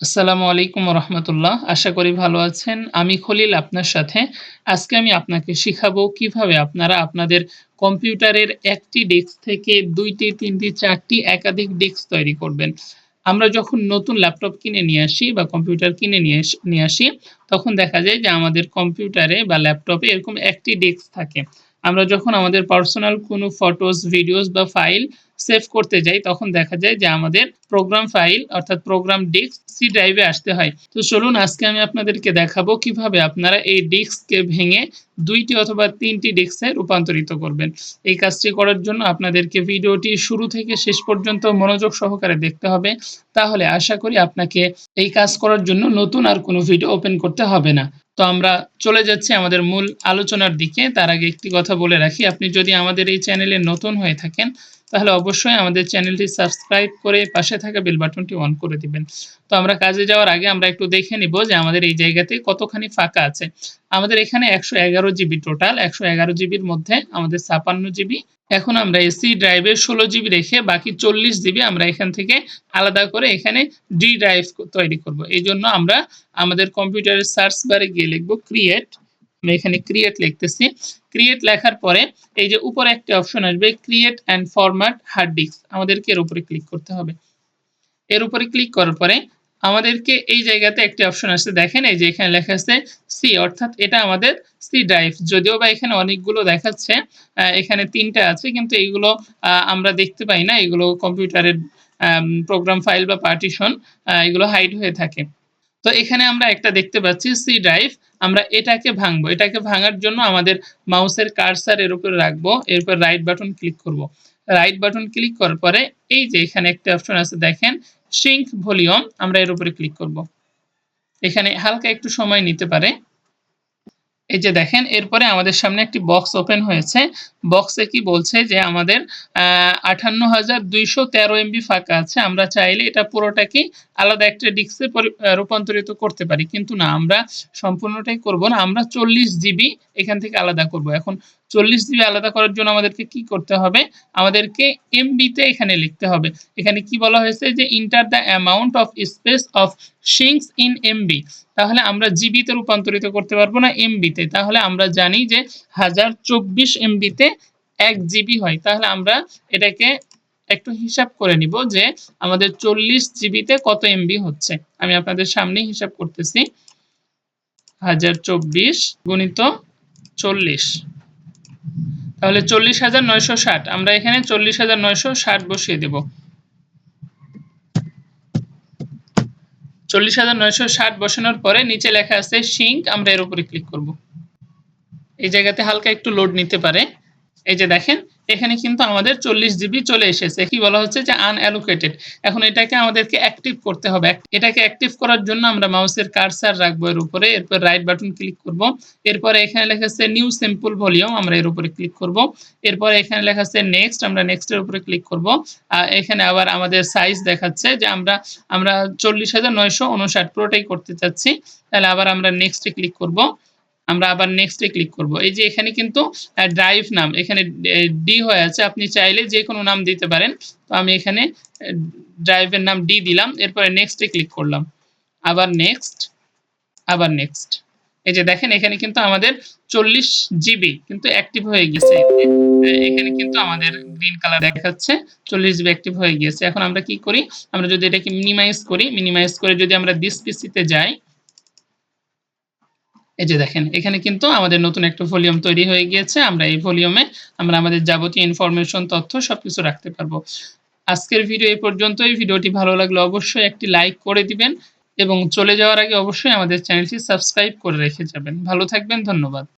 আসসালামু আলাইকুম রহমতুল্লাহ আশা করি ভালো আছেন। আমি খলিল আপনার সাথে। আজকে আমি আপনাকে শিখাবো কীভাবে আপনারা আপনাদের কম্পিউটারের একটি ডেস্ক থেকে দুইটি, তিনটি, চারটি একাধিক ডেস্ক তৈরি করবেন। আমরা যখন নতুন ল্যাপটপ কিনে নিয়ে আসি বা কম্পিউটার কিনে নিয়ে নিয়ে আসি, তখন দেখা যায় যে আমাদের কম্পিউটারে বা ল্যাপটপে এরকম একটি ডেস্ক থাকে। আমরা যখন আমাদের পার্সোনাল কোনো ফটোস ভিডিওস বা ফাইল সেভ করতে যাই, তখন দেখা যায় যে আমাদের প্রোগ্রাম ফাইল অর্থাৎ প্রোগ্রাম ডিস্ক সি ড্রাইভে আসতে হয়। তো চলুন, আজকে আমি আপনাদেরকে দেখাবো কীভাবে আপনারা এই ডিস্ককে ভেঙে দুইটি অথবা তিনটি ডিস্কে রূপান্তরিত করবেন। এই কাজটি করার জন্য আপনাদেরকে ভিডিওটি শুরু থেকে শেষ পর্যন্ত মনোযোগ সহকারে দেখতে হবে। তাহলে আশা করি আপনাকে এই কাজ করার জন্য নতুন আর কোনো ভিডিও ওপেন করতে হবে না। তো আমরা চলে যাচ্ছি আমাদের মূল আলোচনার দিকে। তার আগে একটি কথা বলে রাখি, আপনি যদি আমাদের এই চ্যানেলে নতুন হয়ে থাকেন তাহলে অবশ্যই আমাদের চ্যানেলটি সাবস্ক্রাইব করে পাশে থাকা বেল বাটনটি অন করে দিবেন। তো আমরা কাজে যাওয়ার আগে আমরা একটু দেখে নিব যে আমাদের এই জায়গাতে কতখানি ফাঁকা আছে। আমাদের এখানে একশো এগারো জিবি টোটাল একশো এগারো জিবির মধ্যে আমাদের ছাপান্ন জিবি। এখন আমরা এসি ড্রাইভের ষোলো জিবি রেখে বাকি চল্লিশ জিবি আমরা এখান থেকে আলাদা করে এখানে ডি ড্রাইভ তৈরি করব। এই জন্য আমরা আমাদের কম্পিউটারের সার্চ বারে গিয়ে লিখব ক্রিয়েট আমি এখানে ক্রিয়েট লিখতেছি। ক্রিয়েট লেখার পরে এই যে উপরে একটা অপশন আসবে create and format hard disk আমাদেরকে এর উপরে ক্লিক করতে হবে। এর উপরে ক্লিক করার পরে আমাদেরকে এই জায়গাতে একটি অপশন আসছে। দেখেন এই যে এখানে লেখা আছে সি অর্থাৎ এটা আমাদের সি ড্রাইভ যদিও বা এখানে অনেকগুলো দেখাচ্ছে এখানে তিনটা আছে, কিন্তু এইগুলো আমরা দেখতে পাই না। এগুলো কম্পিউটারের প্রোগ্রাম ফাইল বা পার্টিশন এগুলো হাইড হয়ে থাকে। তো এখানে আমরা একটা দেখতে পাচ্ছি সি ড্রাইভ আমরা এটাকে ভাঙবো। এটাকে ভাঙার জন্য আমাদের মাউসের কারসার এর উপরে রাখব, এরপর রাইট বাটন ক্লিক করব। রাইট বাটন ক্লিক করার পরে এই যে এখানে একটা অপশন আছে, দেখেন সিঙ্ক ভলিউম আমরা এর উপরে ক্লিক করব। এখানে হালকা একটু সময় নিতে পারে। এই যে দেখেন, এরপরে আমাদের সামনে একটি বক্স ওপেন হয়েছে। বক্সে কি বলছে যে আমাদের আঠান্ন হাজার দুইশো তেরো এমবি ফাঁকা আছে। আমরা চাইলে এটা পুরোটা কি আলাদা একটা ডিস্কে রূপান্তরিত করতে পারি। কিন্তু না, আমরা সম্পূর্ণটাই করব না। আমরা চল্লিশ জিবি এখান থেকে আলাদা করব। এখন চল্লিশ জিবি আলাদা করার জন্য আমাদেরকে কি করতে হবে? আমাদেরকে এমবিতে এখানে লিখতে হবে। এখানে কি বলা হয়েছে যে enter the amount of space of things in MB তাহলে আমরা জিবিতে রূপান্তরিত করতে পারব না এমবিতে তাহলে আমরা জানি যে, হাজার চব্বিশ এমবিতে এক জিবি হয়। তাহলে আমরা এটাকে একটু হিসাব করে নিব যে, আমাদের চল্লিশ জিবিতে কত এমবি হচ্ছে। আমি আপনাদের সামনে হিসাব করতেছি। হাজার চব্বিশ গুণিত চল্লিশ। তাহলে চল্লিশ হাজার নয়শো ষাট। আমরা এখানে চল্লিশ হাজার নয়শো ষাট বসিয়ে দেব। চল্লিশ হাজার নয়শো ষাট বসানোর পরে নিচে লেখা আছে সিঙ্ক, আমরা এর উপরে ক্লিক করব। এই জায়গাতে হালকা একটু লোড নিতে পারে। এই যে দেখেন এখানে কিন্তু আমাদের চল্লিশ জিবি চলে এসেছে। কি বলা হচ্ছে যে আনঅ্যালোকেটেড এখন এটাকে আমাদেরকে অ্যাক্টিভ করতে হবে। এটাকে অ্যাক্টিভ করার জন্য আমরা মাউসের কারসার রাখব এর উপরে। এরপর রাইট বাটন ক্লিক করব। এরপরে এখানে লেখা আছে নিউ সিম্পল ভলিউম আমরা এর উপরে ক্লিক করব। এরপরে এখানে লেখা আছে নেক্সট আমরা নেক্সটের উপরে ক্লিক করব। এখানে আবার আমাদের সাইজ দেখাচ্ছে যে আমরা আমরা চল্লিশ হাজার নয়শো উনষাট পুরোটাই করতে চাচ্ছি। তাহলে আবার আমরা নেক্সটে ক্লিক করব। আমরা আবার নেক্সটে ক্লিক করব। এই যে এখানে কিন্তু ড্রাইভ নাম, এখানে ডি হয়ে আছে। আপনি চাইলে যে কোনো নাম দিতে পারেন। তো আমি এখানে ড্রাইভের নাম ডি দিলাম। এরপরে নেক্সটে ক্লিক করলাম। আবার নেক্সট আবার নেক্সট এই যে দেখেন, এখানে কিন্তু আমাদের চল্লিশ জিবি কিন্তু অ্যাক্টিভ হয়ে গেছে এখানে কিন্তু আমাদের গ্রিন কালার দেখাচ্ছে। চল্লিশ জিবি অ্যাক্টিভ হয়ে গিয়েছে। এখন আমরা কি করি? আমরা যদি এটাকে মিনিমাইজ করি মিনিমাইজ করে যদি আমরা দিস পিসিতে যাই এই যে দেখেন, এখানে কিন্তু আমাদের নতুন একটা ভলিউম তৈরি হয়ে গিয়েছে। আমরা এই ভলিউমে আমরা আমাদের যাবতীয় ইনফরমেশন তথ্য সবকিছু রাখতে পারব। আজকের ভিডিও এই পর্যন্তই। ভিডিওটি ভালো লাগলে অবশ্যই একটি লাইক করে দিবেন এবং চলে যাওয়ার আগে অবশ্যই আমাদের চ্যানেলটি সাবস্ক্রাইব করে রেখে যাবেন। ভালো থাকবেন, ধন্যবাদ।